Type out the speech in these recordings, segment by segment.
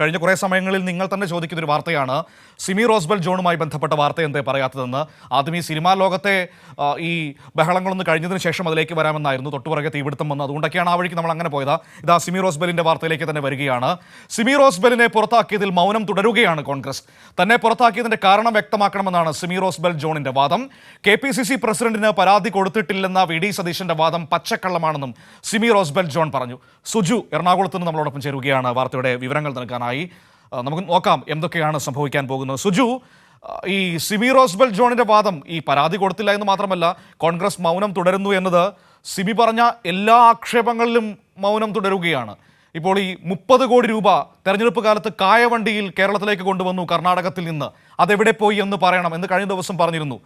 കഴിഞ്ഞ കുറേ സമയങ്ങളിൽ നിങ്ങൾ തന്നെ ചോദിക്കുന്ന ഒരു വാർത്തയാണ്. സിമി റോസ്ബൽ ജോണുമായി ബന്ധപ്പെട്ട വാർത്ത എന്തേ പറയാത്തതെന്ന്. ആദ്യം ഈ സിനിമാ ലോകത്തെ ഈ ബഹളങ്ങളൊന്ന് കഴിഞ്ഞതിന് ശേഷം അതിലേക്ക് വരാമെന്നായിരുന്നു. തൊട്ടുപുറകെ തീപിടുത്തം വന്നു. അതുകൊണ്ടൊക്കെയാണ് ആ വഴിക്ക് നമ്മൾ അങ്ങനെ പോയത്. ഇതാ സിമി റോസ്ബലിന്റെ വാർത്തയിലേക്ക് തന്നെ വരികയാണ്. സിമി റോസ്ബലിനെ പുറത്താക്കിയതിൽ മൗനം തുടരുകയാണ് കോൺഗ്രസ്. തന്നെ പുറത്താക്കിയതിന്റെ കാരണം വ്യക്തമാക്കണമെന്നാണ് സിമി റോസ്ബൽ ജോണിന്റെ വാദം. കെ പി സി സി പ്രസിഡന്റിന് പരാതി കൊടുത്തിട്ടില്ലെന്ന വി ഡി സതീശന്റെ വാദം പച്ചക്കള്ളമാണെന്നും സിമി റോസ്ബൽ ജോൺ പറഞ്ഞു. സുജു എറണാകുളത്ത് നിന്ന് നമ്മളോടൊപ്പം ചേരുകയാണ്. വാർത്തയുടെ വിവരങ്ങൾ നൽകാനായി ആ, നമുക്ക് നോക്കാം എന്തൊക്കെയാണ് സംഭവിക്കാൻ പോകുന്നത്. സുജു ഈ സിമി റോസ്ബൽ ജോണിന്റെ വാദം ഈ പരാതി കൊടുത്തില്ല എന്ന് മാത്രമല്ല കോൺഗ്രസ് മൗനം തുടരുന്നു എന്നത് സിമി പറഞ്ഞ എല്ലാ ആക്ഷേപങ്ങളിലും മൗനം തുടരുകയാണ്. ഇപ്പോൾ ഈ മുപ്പത് കോടി രൂപ തെരഞ്ഞെടുപ്പ് കാലത്ത് കായവണ്ടിയിൽ കേരളത്തിലേക്ക് കൊണ്ടുവന്നു കർണാടകത്തിൽ നിന്ന്. അതെവിടെ പോയി എന്ന് പറയണം എന്ന് കഴിഞ്ഞ ദിവസം പറഞ്ഞിരുന്നു.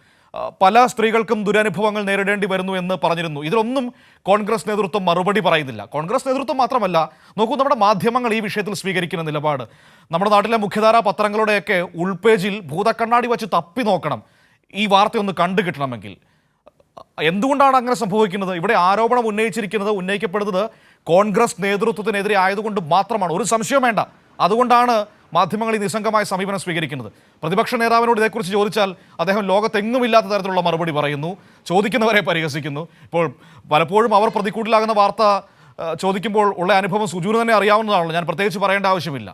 പല സ്ത്രീകൾക്കും ദുരനുഭവങ്ങൾ നേരിടേണ്ടി വരുന്നു എന്ന് പറഞ്ഞിരുന്നു. ഇതിലൊന്നും കോൺഗ്രസ് നേതൃത്വം മറുപടി പറയുന്നില്ല. കോൺഗ്രസ് നേതൃത്വം മാത്രമല്ല നോക്കൂ നമ്മുടെ മാധ്യമങ്ങൾ ഈ വിഷയത്തിൽ സ്വീകരിക്കുന്ന നിലപാട്. നമ്മുടെ നാട്ടിലെ മുഖ്യധാരാ പത്രങ്ങളുടെയൊക്കെ ഉൾപേജിൽ ഭൂതക്കണ്ണാടി വച്ച് തപ്പി നോക്കണം. ഈ വാർത്തയൊന്ന് കണ്ടു കിട്ടണമെങ്കിൽ. എന്തുകൊണ്ടാണ് അങ്ങനെ സംഭവിക്കുന്നത്? ഇവിടെ ആരോപണം ഉന്നയിച്ചിരിക്കുന്നത് ഉന്നയിക്കപ്പെടുന്നത് കോൺഗ്രസ് നേതൃത്വത്തിനെതിരെ ആയതുകൊണ്ട് മാത്രമാണ്. ഒരു സംശയം വേണ്ട. അതുകൊണ്ടാണ് മാധ്യമങ്ങൾ ഈ നിസ്സംഗമായ സമീപനം സ്വീകരിക്കുന്നത്. പ്രതിപക്ഷ നേതാവിനോട് ഇതേക്കുറിച്ച് ചോദിച്ചാൽ അദ്ദേഹം ലോകത്തെങ്ങുമില്ലാത്ത തരത്തിലുള്ള മറുപടി പറയുന്നു ചോദിക്കുന്നവരെ പരിഹസിക്കുന്നു. ഇപ്പോൾ പലപ്പോഴും അവർ പ്രതിക്കൂട്ടിലാകുന്ന വാർത്ത ചോദിക്കുമ്പോൾ ഉള്ള അനുഭവം സുജൂന് തന്നെ അറിയാവുന്നതാണല്ലോ. ഞാൻ പ്രത്യേകിച്ച് പറയേണ്ട ആവശ്യമില്ല.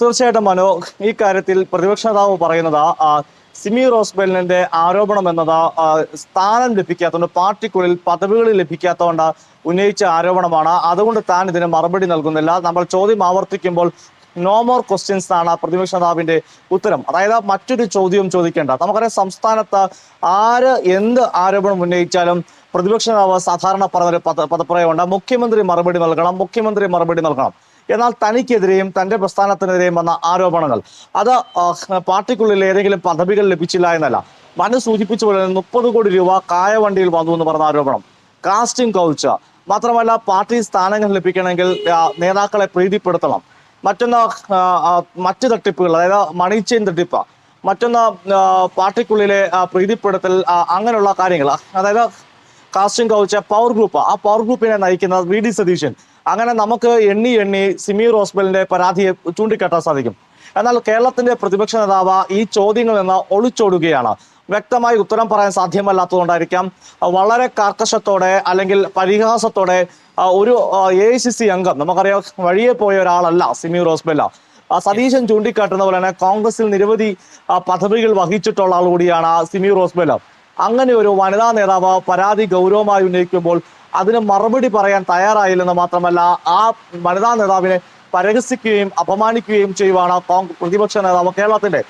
തീർച്ചയായിട്ടും മനോ ഈ കാര്യത്തിൽ പ്രതിപക്ഷ നേതാവ് പറയുന്നത് സിമി റോസ്ബെലിന്റെ ആരോപണം എന്നത് സ്ഥാനം ലഭിക്കാത്തതുകൊണ്ട് പാർട്ടിക്കുള്ളിൽ പദവികൾ ലഭിക്കാത്തതുകൊണ്ട് ഉന്നയിച്ച ആരോപണമാണ്. അതുകൊണ്ട് താൻ ഇതിന് മറുപടി നൽകുന്നില്ല. നമ്മൾ ചോദ്യം ആവർത്തിക്കുമ്പോൾ നോ മോർ ക്വസ്റ്റ്യൻസ് ആണ് പ്രതിപക്ഷ നേതാവിന്റെ ഉത്തരം. അതായത് മറ്റൊരു ചോദ്യവും ചോദിക്കേണ്ട. നമുക്കറിയാം സംസ്ഥാനത്ത് ആര് എന്ത് ആരോപണം ഉന്നയിച്ചാലും പ്രതിപക്ഷ നേതാവ് സാധാരണ പറഞ്ഞൊരു പദ പദപ്രയമുണ്ട് മുഖ്യമന്ത്രി മറുപടി നൽകണം. മുഖ്യമന്ത്രി മറുപടി നൽകണം. എന്നാൽ തനിക്കെതിരെയും തന്റെ പ്രസ്ഥാനത്തിനെതിരെയും വന്ന ആരോപണങ്ങൾ. അത് പാർട്ടിക്കുള്ളിൽ ഏതെങ്കിലും പദവികൾ ലഭിച്ചില്ല എന്നല്ല. മനു സൂചിപ്പിച്ച പോലെ മുപ്പത് കോടി രൂപ കായവണ്ടിയിൽ വന്നു എന്ന് പറഞ്ഞ ആരോപണം. Casting couch. മാത്രമല്ല പാർട്ടി സ്ഥാനങ്ങൾ ലഭിക്കണമെങ്കിൽ നേതാക്കളെ പ്രീതിപ്പെടുത്തണം. മറ്റൊന്ന് മറ്റ് തട്ടിപ്പുകൾ അതായത് മണി ചെയിൻ തട്ടിപ്പ്. മറ്റൊന്ന് പാർട്ടിക്കുള്ളിലെ പ്രീതിപ്പെടുത്തൽ അങ്ങനെയുള്ള കാര്യങ്ങൾ. അതായത് കാസ്റ്റിംഗ് കൗച്ച് പവർ ഗ്രൂപ്പ്. ആ പവർ ഗ്രൂപ്പിനെ നയിക്കുന്ന വി ഡി സതീശൻ. അങ്ങനെ നമുക്ക് എണ്ണി എണ്ണി സിമി റോസ്ബലിന്റെ പരാതിയെ ചൂണ്ടിക്കാട്ടാൻ സാധിക്കും. എന്നാൽ കേരളത്തിന്റെ പ്രതിപക്ഷ നേതാവ് ഈ ചോദ്യങ്ങളിൽ നിന്ന് ഒളിച്ചോടുകയാണ്. വ്യക്തമായി ഉത്തരം പറയാൻ സാധ്യമല്ലാത്തതുകൊണ്ടായിരിക്കാം. വളരെ കർക്കശത്തോടെ അല്ലെങ്കിൽ പരിഹാസത്തോടെ ഒരു എ ഐ സി സി അംഗം നമുക്കറിയാം വഴിയെ പോയ ഒരാളല്ല സിമി റോസ്ബെല്ല. സതീശൻ ചൂണ്ടിക്കാട്ടുന്ന പോലെ തന്നെ കോൺഗ്രസിൽ നിരവധി പദവികൾ വഹിച്ചിട്ടുള്ള ആൾ കൂടിയാണ് സിമി റോസ്ബെല്ല. അങ്ങനെ ഒരു വനിതാ നേതാവ് പരാതി ഗൗരവമായി ഉന്നയിക്കുമ്പോൾ അതിന് മറുപടി പറയാൻ തയ്യാറായില്ലെന്ന് മാത്രമല്ല ആ വനിതാ നേതാവിനെ പരഹസിക്കുകയും അപമാനിക്കുകയും ചെയ്യുവാണ് പ്രതിപക്ഷ നേതാവ് കേരളത്തിന്റെ.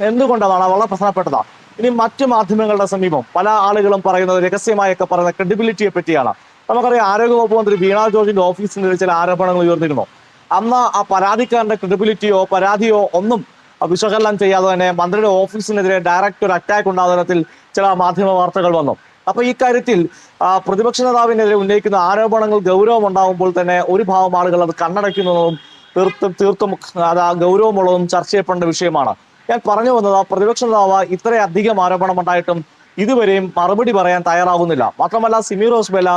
എന്തുകൊണ്ടാണ് വളരെ പ്രധാനപ്പെട്ടത്. ഇനി മറ്റു മാധ്യമങ്ങളുടെ സമീപം പല ആളുകളും പറയുന്നത് രഹസ്യമായൊക്കെ പറയുന്ന ക്രെഡിബിലിറ്റിയെ പറ്റിയാണ്. നമുക്കറിയാം ആരോഗ്യവകുപ്പ് മന്ത്രി വീണ ജോർജിന്റെ ഓഫീസിനെതിരെ ചില ആരോപണങ്ങൾ ഉയർന്നിരുന്നു. അന്ന് ആ പരാതിക്കാരന്റെ ക്രെഡിബിലിറ്റിയോ പരാതിയോ ഒന്നും വിശകലനം ചെയ്യാതെ തന്നെ മന്ത്രിയുടെ ഓഫീസിനെതിരെ ഡയറക്റ്റ് ഒരു അറ്റാക്ക് ഉണ്ടാകുന്ന തരത്തിൽ ചില മാധ്യമ വാർത്തകൾ വന്നു. അപ്പൊ ഈ കാര്യത്തിൽ പ്രതിപക്ഷ നേതാവിനെതിരെ ഉന്നയിക്കുന്ന ആരോപണങ്ങൾ ഗൗരവം ഉണ്ടാകുമ്പോൾ തന്നെ ഒരു ഭാഗം ആളുകൾ അത് കണ്ണടയ്ക്കുന്നതും തീർത്തും തീർത്തും അത് ഗൗരവമുള്ളതും ചർച്ച ചെയ്യപ്പെടേണ്ട വിഷയമാണ്. ഞാൻ പറഞ്ഞു വന്നത് ആ പ്രതിപക്ഷ നേതാവ് ഇത്രയധികം ആരോപണം ഉണ്ടായിട്ടും ഇതുവരെയും മറുപടി പറയാൻ തയ്യാറാവുന്നില്ല. മാത്രമല്ല സിമി റോസ്ബേല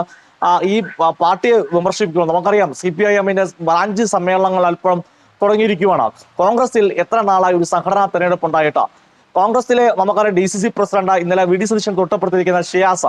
ഈ പാർട്ടിയെ വിമർശിപ്പിക്കുന്നു നമുക്കറിയാം സി പി ഐ എമ്മിന്റെ ബ്രാഞ്ച് സമ്മേളനങ്ങൾ അല്പം തുടങ്ങിയിരിക്കുകയാണ് കോൺഗ്രസിൽ എത്ര നാളായി ഒരു സംഘടനാ തെരഞ്ഞെടുപ്പ് ഉണ്ടായിട്ടാ? കോൺഗ്രസിലെ നമുക്കറിയാം ഡി സി സി പ്രസിഡന്റ് ഇന്നലെ വി ഡി സതീശൻ തൊട്ടപ്പുറത്തിരിക്കുന്ന ഷിയാസ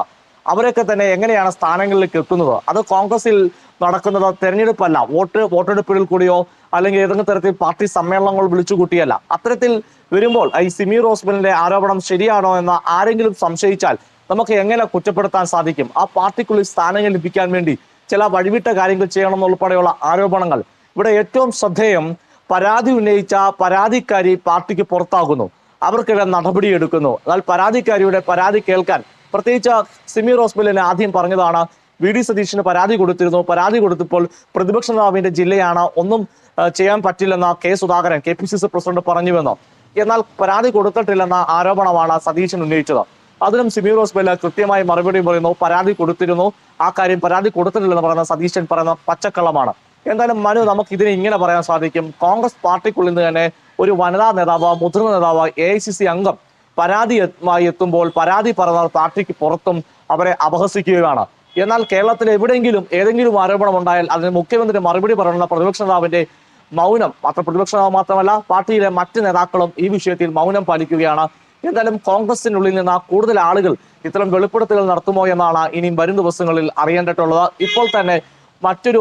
അവരൊക്കെ തന്നെ എങ്ങനെയാണ് സ്ഥാനങ്ങളിലേക്ക് എത്തുന്നത് അത് കോൺഗ്രസിൽ നടക്കുന്നത് തെരഞ്ഞെടുപ്പല്ല വോട്ട് വോട്ടെടുപ്പിൽ കൂടിയോ അല്ലെങ്കിൽ ഏതെങ്കിലും തരത്തിൽ പാർട്ടി സമ്മേളനങ്ങൾ വിളിച്ചുകൂട്ടിയല്ല അത്തരത്തിൽ വരുമ്പോൾ ഈ സിമി റോസ്ബലിന്റെ ആരോപണം ശരിയാണോ എന്ന് ആരെങ്കിലും സംശയിച്ചാൽ നമുക്ക് എങ്ങനെ കുറ്റപ്പെടുത്താൻ സാധിക്കും? ആ പാർട്ടിക്കുള്ളിൽ സ്ഥാനങ്ങൾ ലഭിക്കാൻ വേണ്ടി ചില വഴിവിട്ട കാര്യങ്ങൾ ചെയ്യണം എന്നുൾപ്പെടെയുള്ള ആരോപണങ്ങൾ. ഇവിടെ ഏറ്റവും ശ്രദ്ധേയം പരാതി ഉന്നയിച്ച പരാതിക്കാരി പാർട്ടിക്ക് പുറത്താകുന്നു. അവർക്കെതിരെ നടപടിയെടുക്കുന്നു എന്നാൽ പരാതിക്കാരിയുടെ പരാതി കേൾക്കാൻ പ്രത്യേകിച്ച് സിമി റോസ്ബലിനെ ആദ്യം പറഞ്ഞതാണ് വി ഡി സതീഷിന് പരാതി കൊടുത്തിരുന്നു. പരാതി കൊടുത്തപ്പോൾ പ്രതിപക്ഷ നേതാവിന്റെ ജില്ലയാണ്. ഒന്നും ചെയ്യാൻ പറ്റില്ലെന്ന് K Sudhakaran K P C C president പറഞ്ഞുവെന്ന്. എന്നാൽ പരാതി കൊടുത്തിട്ടില്ലെന്ന ആരോപണമാണ് സതീശൻ ഉന്നയിച്ചത്. അതിനും സിമി റോസ്ബെല്ല കൃത്യമായി മറുപടി പറയുന്നു. പരാതി കൊടുത്തിരുന്നു. ആ കാര്യം പരാതി കൊടുത്തിട്ടില്ലെന്ന് പറയുന്ന സതീശൻ പറയുന്ന പച്ചക്കള്ളമാണ്. എന്തായാലും മനു നമുക്ക് ഇതിനെ ഇങ്ങനെ പറയാൻ സാധിക്കും. കോൺഗ്രസ് പാർട്ടിക്കുള്ളിൽ നിന്ന് തന്നെ ഒരു വനിതാ നേതാവ് മുതിർന്ന നേതാവ് എ അംഗം പരാതിയുമായി എത്തുമ്പോൾ പരാതി പറഞ്ഞ പാർട്ടിക്ക് പുറത്തും അവരെ അപഹസിക്കുകയാണ്. എന്നാൽ കേരളത്തിൽ എവിടെയെങ്കിലും ഏതെങ്കിലും ആരോപണം ഉണ്ടായാൽ അതിന് മുഖ്യമന്ത്രി മറുപടി പറയുന്ന പ്രതിപക്ഷ നേതാവിന്റെ മൗനം അത്ര പ്രതിപക്ഷ നേതാവ് മാത്രമല്ല പാർട്ടിയിലെ മറ്റ് നേതാക്കളും ഈ വിഷയത്തിൽ മൗനം പാലിക്കുകയാണ്. എന്തായാലും കോൺഗ്രസിനുള്ളിൽ നിന്ന് കൂടുതൽ ആളുകൾ ഇത്തരം വെളിപ്പെടുത്തലുകൾ നടത്തുമോ എന്നാണ് ഇനിയും വരും ദിവസങ്ങളിൽ അറിയേണ്ടിട്ടുള്ളത് ഇപ്പോൾ തന്നെ മറ്റൊരു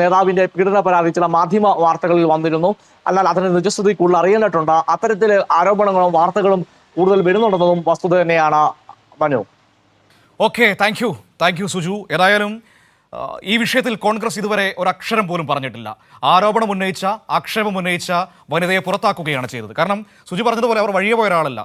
നേതാവിന്റെ പീഡന പരാതി ചില മാധ്യമ വാർത്തകളിൽ വന്നിരുന്നു. എന്നാൽ അതിന്റെ നിജസ്ഥിതി കൂടുതൽ അറിയേണ്ടിട്ടുണ്ട് അത്തരത്തിലെ ആരോപണങ്ങളും വാർത്തകളും കൂടുതൽ വരുന്നുണ്ടെന്നതും വസ്തുത തന്നെയാണ് Manu. Okay thank you thank you Suju. ഏതായാലും ഈ വിഷയത്തിൽ കോൺഗ്രസ് ഇതുവരെ ഒരു അക്ഷരം പോലും പറഞ്ഞിട്ടില്ല. ആരോപണം ഉന്നയിച്ച ആക്ഷേപം ഉന്നയിച്ച വനിതയെ പുറത്താക്കുകയാണ് ചെയ്തത്. കാരണം സുജി പറഞ്ഞതുപോലെ അവർ വഴിയെ പോയ ഒരാളല്ല.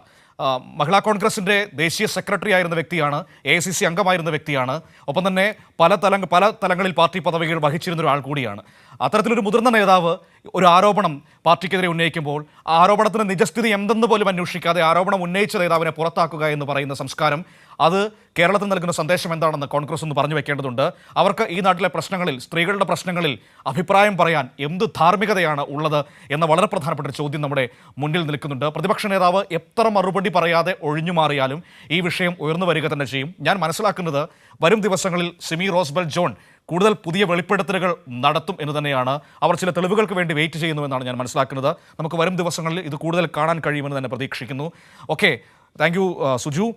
മഹിളാ കോൺഗ്രസിന്റെ ദേശീയ സെക്രട്ടറി ആയിരുന്ന വ്യക്തിയാണ് എ സി സി അംഗമായിരുന്ന വ്യക്തിയാണ്. ഒപ്പം തന്നെ പല തല പല തലങ്ങളിൽ പാർട്ടി പദവികൾ വഹിച്ചിരുന്ന ഒരാൾ കൂടിയാണ്. അത്തരത്തിലൊരു മുതിർന്ന നേതാവ് ഒരു ആരോപണം പാർട്ടിക്കെതിരെ ഉന്നയിക്കുമ്പോൾ ആരോപണത്തിന് നിജസ്ഥിതി എന്തെന്ന് പോലും അന്വേഷിക്കാതെ ആരോപണം ഉന്നയിച്ച നേതാവിനെ പുറത്താക്കുക എന്ന് പറയുന്ന സംസ്കാരം അത് കേരളത്തിൽ നൽകുന്ന സന്ദേശം എന്താണെന്ന് കോൺഗ്രസ് ഒന്ന് പറഞ്ഞു വെക്കേണ്ടതുണ്ട്. അവർക്ക് ഈ നാട്ടിലെ പ്രശ്നങ്ങളിൽ സ്ത്രീകളുടെ പ്രശ്നങ്ങളിൽ അഭിപ്രായം പറയാൻ എന്ത് ധാർമ്മികതയാണ് ഉള്ളത് എന്ന വളരെ പ്രധാനപ്പെട്ട ചോദ്യം നമ്മുടെ മുന്നിൽ നിൽക്കുന്നുണ്ട്. പ്രതിപക്ഷ നേതാവ് എത്ര മറുപടി പറയാതെ ഒഴിഞ്ഞു മാറിയാലും ഈ വിഷയം ഉയർന്നു വരിക തന്നെ ചെയ്യും. ഞാൻ മനസ്സിലാക്കുന്നത് വരും ദിവസങ്ങളിൽ സിമി റോസ്ബൽ ജോൺ കൂടുതൽ പുതിയ വെളിപ്പെടുത്തലുകൾ നടത്തും എന്ന് തന്നെയാണ് അവർ ചില തെളിവുകൾക്ക് വേണ്ടി വെയിറ്റ് ചെയ്യുന്നുവെന്നാണ് ഞാൻ മനസ്സിലാക്കുന്നത്. നമുക്ക് വരും ദിവസങ്ങളിൽ ഇത് കൂടുതൽ കാണാൻ കഴിയുമെന്ന് തന്നെ പ്രതീക്ഷിക്കുന്നു. Okay thank you Suju